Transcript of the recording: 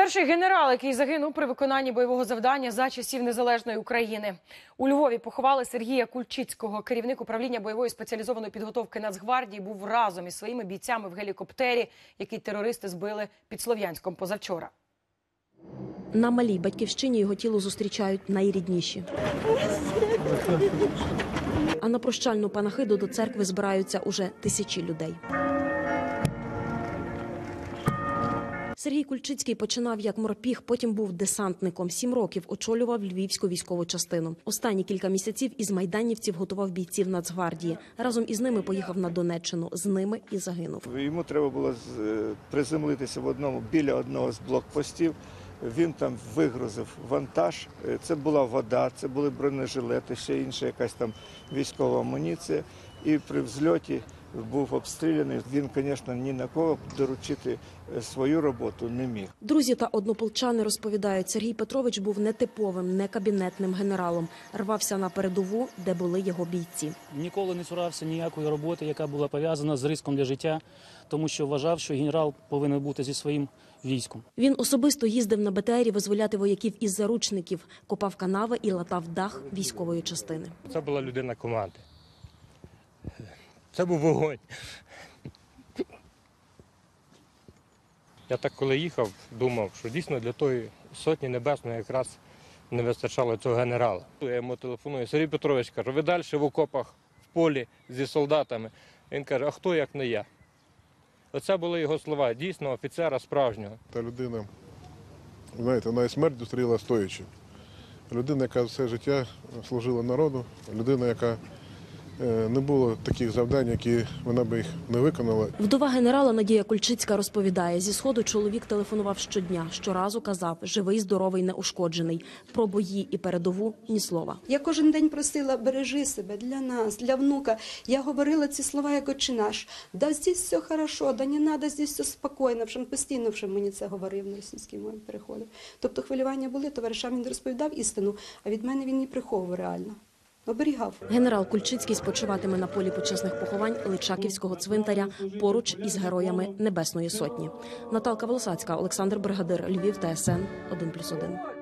Перший генерал, який загинув при виконанні бойового завдання за часів незалежної України. У Львові поховали Сергія Кульчицького. Керівник управління бойової спеціалізованої підготовки Нацгвардії був разом із своїми бійцями в гелікоптері, який терористи збили під Слов'янськом позавчора. На малій батьківщині його тіло зустрічають найрідніші. А на прощальну панахиду до церкви збираються уже тисячі людей. Сергій Кульчицький починав як морпіг, потім був десантником. Сім років очолював львівську військову частину. Останні кілька місяців із майданівців готував бійців Нацгвардії. Разом із ними поїхав на Донеччину. З ними і загинув. Йому треба було е, приземлитися в одному біля одного з блокпостів. Він там вигрузив вантаж. Е, Це була вода, це були бронежилети, ще інша якась там військова амуніція. І при взльоті був обстріляний. Він, звісно, ні на кого доручити е, свою роботу не міг. Друзі та однополчани розповідають, Сергій Петрович був нетиповим, не кабінетним генералом. Рвався на передову, де були його бійці. Ніколи не цурався ніякої роботи, яка була пов'язана з риском для життя, тому що вважав, що генерал повинен бути зі своїм військом. Він особисто їздив на БТРі визволяти вояків із заручників, копав канави і латав дах військової частини. Це була людина команди. Це був вогонь. Я так коли їхав, думав, що дійсно для тої сотні небесної якраз не вистачало цього генерала. Я йому телефоную, Сергій Петрович каже, ви далі в окопах в полі зі солдатами. Він каже, а хто як не я? Оце були його слова, дійсно офіцера справжнього. Та людина, знаєте, вона і смерть зустріла стоячи. Людина, яка все життя служила народу, людина, яка не було таких завдань, які вона би їх не виконала. Вдова генерала Надія Кульчицька розповідає, зі сходу чоловік телефонував щодня. Щоразу казав живий, здоровий, неушкоджений. Про бої і передову ні слова. Я кожен день просила, бережи себе для нас, для внука. Я говорила ці слова, як отче наш. Да здесь все хорошо, да не надо, здесь все спокійно. Вже постійно вже мені це говорив на російській мові переходив. Тобто хвилювання були, товаришам він розповідав істину, а від мене він її приховував реально. Оберігав. Генерал Кульчицький спочиватиме на полі почесних поховань Личаківського цвинтаря поруч із героями Небесної Сотні. Наталка Волосацька, Олександр Бригадир, Львів, ТСН 1+,1.